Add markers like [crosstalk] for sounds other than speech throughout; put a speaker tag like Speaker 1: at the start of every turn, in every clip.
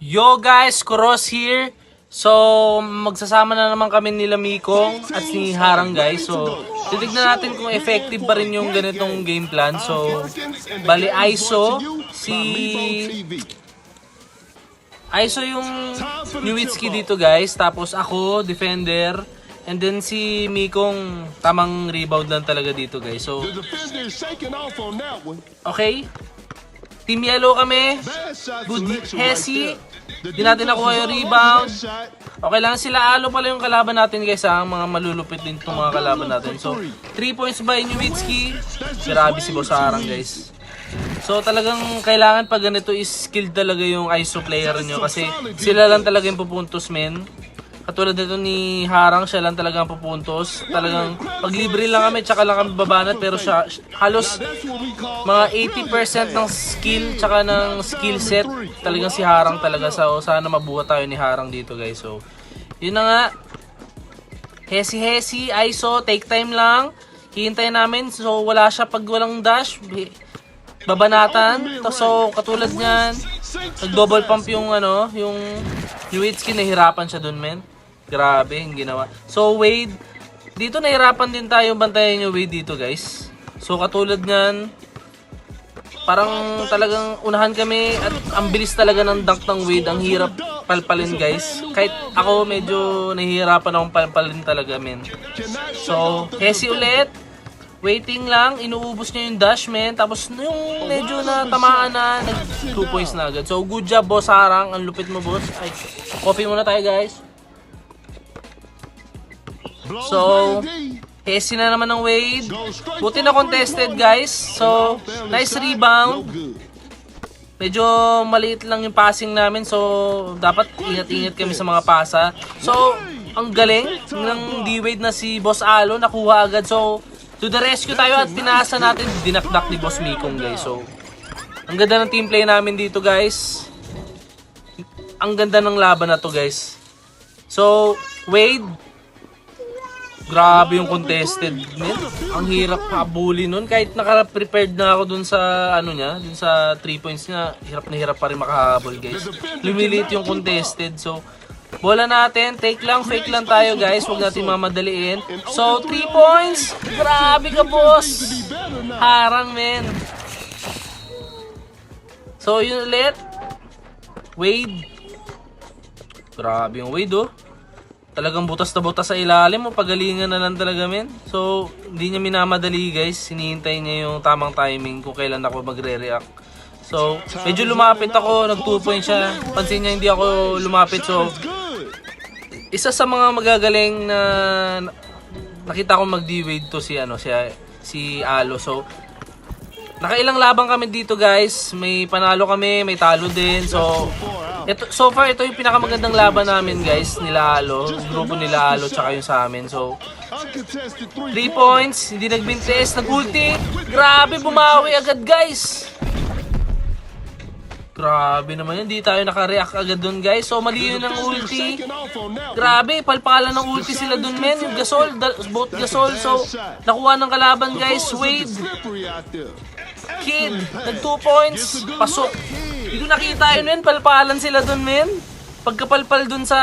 Speaker 1: Yo guys, Kuros here. So, magsasama na naman kami nila Mikong at ni Harang guys. So, titignan natin kung effective pa rin yung ganitong game plan. So, bali ISO, si ISO yung Newitsky dito guys. Tapos ako, defender. And then si Mikong, tamang rebound lang talaga dito guys. So, okay. Team Yellow kami. Good Hesi. Di natin nakuha yung rebound. Okay lang sila alo pala yung kalaban natin guys ha. Ang mga malulupit din itong mga kalaban natin. So, 3 points by Newitsky. Grabe si Boss Arang guys. So talagang kailangan pag ganito is skilled talaga yung ISO player nyo kasi sila lang talaga yung pupuntos men. Katulad nito ni Harang, siya lang talaga ang pupuntos. Talagang pag libre lang kami, tsaka lang kami babanat pero siya halos mga 80% ng skill tsaka ng skill set talagang si Harang talaga. So sana mabuhat tayo ni Harang dito guys. So yun na nga. Hesi Hesi ISO take time lang. Hihintay namin. So wala siya pag walang dash. Babanatan. So katulad niyan nag double pump yung ano yung Newitsky nahirapan siya dun men grabe yung ginawa so Wade dito nahirapan din tayo bantayan yung Wade dito guys so katulad niyan parang talagang unahan kami at ang bilis talaga ng dunk ng Wade. Ang hirap palpalin guys. Kahit ako medyo nahihirapan akong palpalin talaga men. So, Hesi ulit. Waiting lang, inuubos niya yung dash men. Tapos yung medyo na tamaan na, nag 2 points na agad. So, good job boss Harang. Ang lupit mo boss. Ay, coffee muna tayo guys. So. Hesi na naman ng Wade. Buti na contested guys. So, nice rebound. Medyo maliit lang yung passing namin so dapat ingat-ingat kami sa mga pasa. So, ang galing ng D-Wade na si Boss Alo nakuha agad. So, to the rescue tayo at pinasa natin dinakdak ni Boss Mikong guys. So, ang ganda ng team play namin dito guys. Ang ganda ng laban na to guys. So, Wade, grabe yung contested. Man. Ang hirap habulin nun. Kahit naka-prepared na ako dun sa ano niya, dun sa 3 points niya, hirap na hirap pa rin makahabol guys. Lumilit yung contested. So, bola natin. Take lang, fake lang tayo guys. Huwag natin mamadaliin. So, 3 points. Grabe ka boss. Harang men. So, yun ulit. Wade. Grabe yung Wade oh. Talagang butas na butas sa ilalim. Pagalingan na lang talaga men. So, hindi niya minamadali guys. Hinihintay niya yung tamang timing kung kailan ako magre-react. So, medyo lumapit ako. Nag 2 points siya. Pansin niya hindi ako lumapit. So, isa sa mga magagaling na nakita ko mag D-Wade to si ano si si Alo. So nakailang labang kami dito guys. May panalo kami, may talo din. So ito, so far ito yung pinakamagandang laban namin guys nila Alo, grupo nila Alo tsaka yung sa amin. So
Speaker 2: Uncontested three.
Speaker 1: 3 points, hindi nagbintes, nag-ulti. Grabe, bumawi agad guys. Grabe naman yun, hindi tayo nakareact agad dun guys. So mali yun ang ulti. Grabe, palpalan ng ulti sila dun men. Yung Gasol, both Gasol. So, nakuha ng kalaban guys. Wade. Kid, nag 2 points. Pasok. Hindi nakita yun men. Palpalan sila dun men. Pagkapalpal dun sa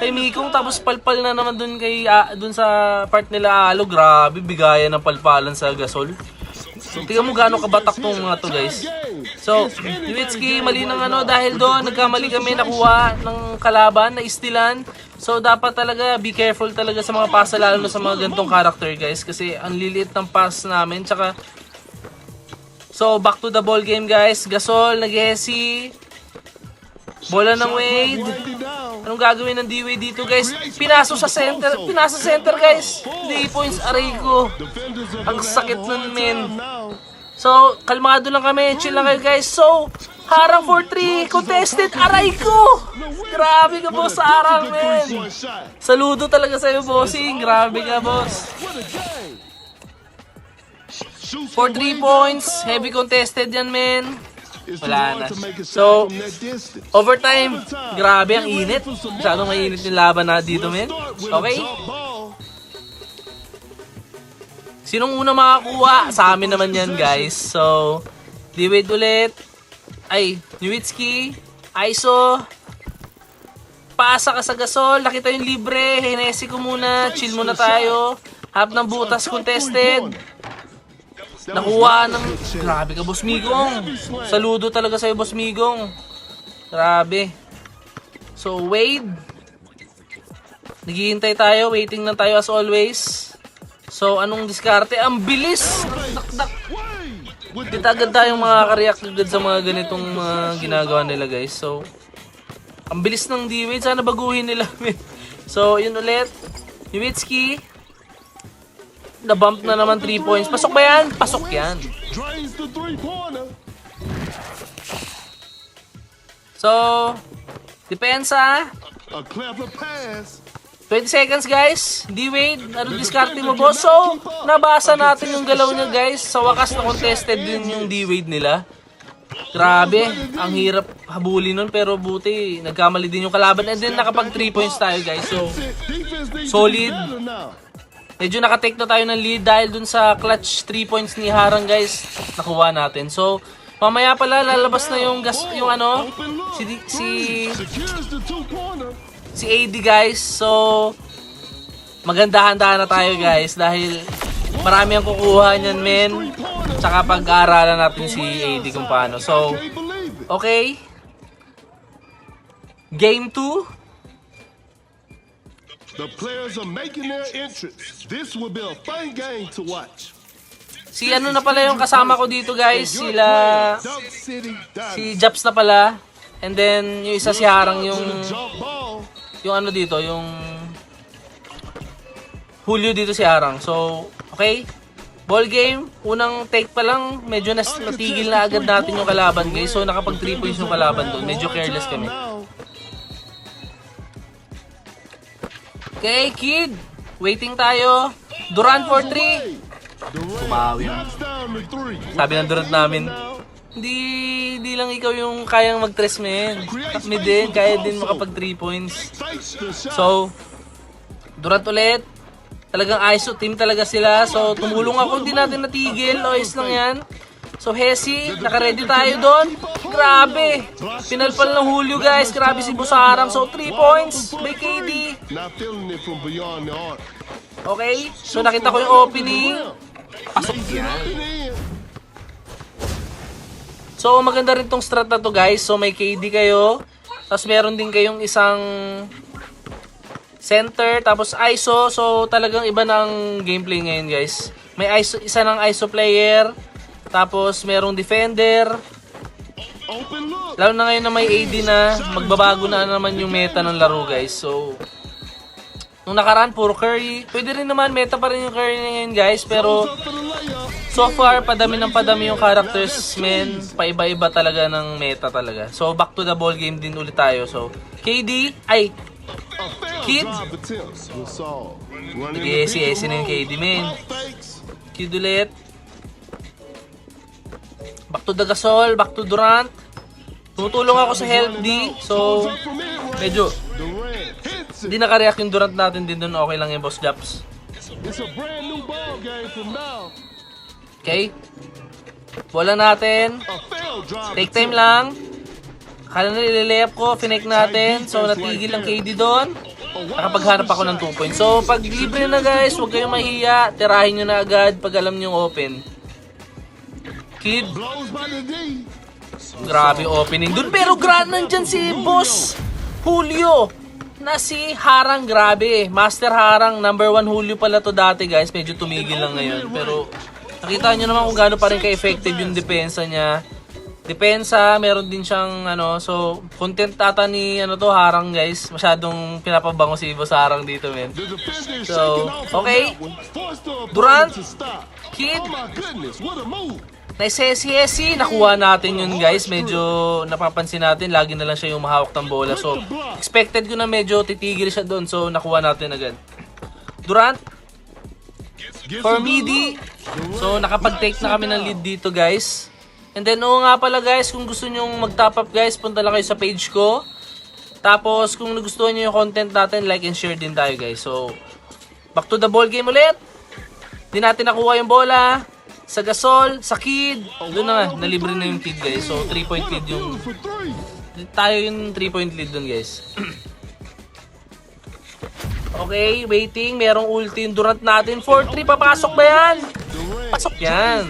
Speaker 1: kay Mikong tapos palpal na naman dun kay ah, dun sa part nila Alo. Grabe, bigayan ng palpalan sa Gasol. Tingnan mo gaano kabatak tong mga to guys. So, Newitsky, mali ng ano dahil doon nagkamali kami nakuha ng kalaban na istilan. So, dapat talaga be careful talaga sa mga pasa lalo na sa mga gantong character guys kasi ang liliit ng pass namin tsaka So, back to the ball game guys. Gasol, nag-hesi. Bola ng Wade. Anong gagawin ng D-Wade dito guys? Pinaso sa center. Pinasa center guys. 3 points aray ko. Ang sakit nun, men. So, kalmado lang kami. Chill lang kayo guys. So, harang for 3. Contested. Aray ko! Grabe ka boss, harang men. Saludo talaga sa'yo bossing. Grabe ka boss. For
Speaker 2: from
Speaker 1: 3
Speaker 2: way
Speaker 1: points. Heavy contested yan men. Wala na. So. Overtime. Grabe ang init. Masyadong mainit yung laban na dito men. Okay? Sinong una makakuha? Sa amin naman yan, guys. So, D-Wade ulit. Ay, Newitsky. ISO. Pasa ka sa gasol. Nakita yung libre. Hinesi ko muna. Chill muna tayo. Hap ng butas contested. Nakuha ng... Grabe ka, Boss Migong. Saludo talaga sa'yo, Boss Migong. Grabe. So, Wade. Naghihintay tayo. Waiting lang tayo as always. So, anong diskarte? Ang bilis! Dakdak! Kita agad tayong makaka-react agad sa mga ganitong mga ginagawa nila guys. So, ang bilis ng D-Wade. Sana baguhin nila. [laughs] so, yun ulit. Yumitski. Na-bump na naman 3 points. Pasok ba yan? Pasok yan. So, depensa.
Speaker 2: A clever pass.
Speaker 1: 20 seconds guys. D-Wade, ano diskarte mo boss? So, nabasa natin yung galaw niya guys. Sa wakas na contested din yung D-Wade nila. Grabe, ang hirap habulin nun pero buti nagkamali din yung kalaban and then nakapag 3 points tayo guys. So, Solid. Medyo nakatake na tayo ng lead dahil dun sa clutch 3 points ni Harang guys. Nakuha natin. So, mamaya pala lalabas na yung gas yung ano si si si AD guys. So, magandahan-dahan na tayo guys dahil marami ang kukuha niyan men. Tsaka pag-aaralan natin si AD kung paano. So, okay. Game 2.
Speaker 2: The players are making their entrance. This will be a fun game to watch.
Speaker 1: Si ano na pala yung kasama ko dito guys. Sila, si Japs na pala. And then, yung isa si Harang yung, yung ano dito, yung Julio dito si Harang. So, okay. Ball game, unang take pa lang, medyo nas natigil na agad natin yung kalaban guys. So, nakapag 3 points yung kalaban doon. Medyo careless kami. Okay, kid. Waiting tayo. Durant for 3.
Speaker 2: Durant
Speaker 1: Tumawi.
Speaker 2: knocks down the three.
Speaker 1: Sabi ng Durant namin, Hindi, hindi lang ikaw yung kayang mag-tres men. Kami din, kaya din makapag 3 points. So, Durant ulit. Talagang ISO team talaga sila. So, tumulong ako, hindi natin natigil. Ayos lang yan. So, Hesi, nakaready tayo doon. Grabe. Pinalpal ng Julio, guys. Grabe si Busarang. So, 3 points by KD. Okay. So, nakita ko yung opening. Pasok yan. So, maganda rin tong strat na to, guys. So, may KD kayo. Tapos, meron din kayong isang center. Tapos, ISO. So, talagang iba ng gameplay ngayon, guys. May ISO, isa ng ISO player. Tapos, merong defender. Lalo na ngayon na may AD na, magbabago na naman yung meta ng laro, guys. So, nung nakaraan, puro Curry. Pwede rin naman, meta pa rin yung Curry ngayon, guys. Pero. So far, padami ng padami yung characters, men. Paiba-iba talaga ng meta talaga. So, back to the ball game din ulit tayo. So, KD, ay, Kid. Esi na yung. KD,
Speaker 2: fakes.
Speaker 1: cute ulit. Back to the Gasol, back to Durant. Tumutulong ako sa health D. So, medyo, hindi nakareact yung Durant natin din doon. Okay lang yung boss Japs. Okay? Bola natin. Take time lang. Akala na nililayap ko, finake natin. So, natigil ang KD doon. Nakapaghanap ako ng 2 points. So, pag libre na guys, huwag kayong mahiya. Tirahin nyo na agad pag alam nyo yung open. Kid,
Speaker 2: Blows by the D.
Speaker 1: grabe opening dun. Pero grand nandyan si Boss Julio. Na si Harang, grabe. Master Harang, number 1 Julio pala to dati guys. Medyo tumigil lang ngayon. Pero nakita nyo naman kung gaano pa rin ka-effective yung depensa niya. Depensa, meron din siyang ano, so content ata ni ano to Harang guys. Masyadong pinapabango si Boss Harang dito, men. So, okay. Durant. Kid. Naisesi-esi, nakuha natin yun guys. Medyo napapansin natin, lagi na lang siya yung mahawak ng bola. So, expected ko na medyo titigil siya doon. So, nakuha natin agad. Durant, for midi. So, nakapag-take na kami ng lead dito guys. And then, oo nga pala guys, kung gusto nyong mag-top up guys, punta lang kayo sa page ko. Tapos, kung nagustuhan nyo yung content natin, like and share din tayo guys. So, back to the ball game ulit. Di natin nakuha yung bola. Sa Gasol, sa Kid. Doon na nga, nalibre na yung Kid guys. So, 3 point lead yung tayo yung 3 point lead dun guys. [clears throat] okay, waiting. Merong ulti yung Durant natin. 4-3, papasok ba yan? Pasok yan.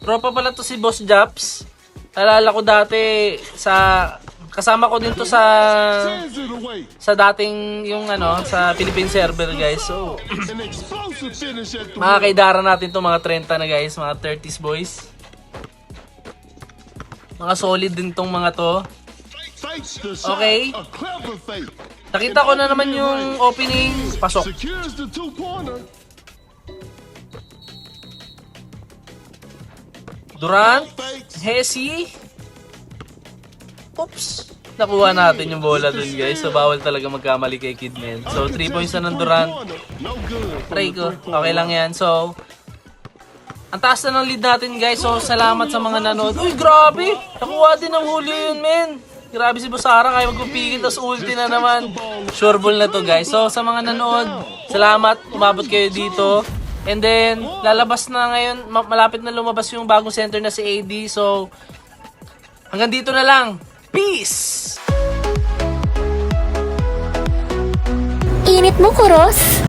Speaker 1: Tropa pala to si Boss Japs. Alala ko dati sa kasama ko din to sa sa dating yung ano sa Philippine server guys. So mga kaidara natin to mga 30 na guys, mga 30s boys. Mga solid din tong mga to. Okay. Nakita ko na naman yung opening. Pasok. Durant. Hesi. Oops. Nakuha natin yung bola dun guys. So bawal talaga magkamali kay Kidman. So 3 points na ng Durant. Try ko. Okay lang yan. So, ang taas na ng lead natin guys. So, salamat sa mga nanood. Uy, grabe! Nakuha din ng huli yun, men. Grabe si Busara. Kaya magpipigil. Tapos ulti na naman. Sure ball na to guys. So, sa mga nanood, salamat. Umabot kayo dito. And then, lalabas na ngayon. ma- Malapit na lumabas yung bagong center na si AD. So, hanggang dito na lang. Peace!
Speaker 3: Init mo, Kuros?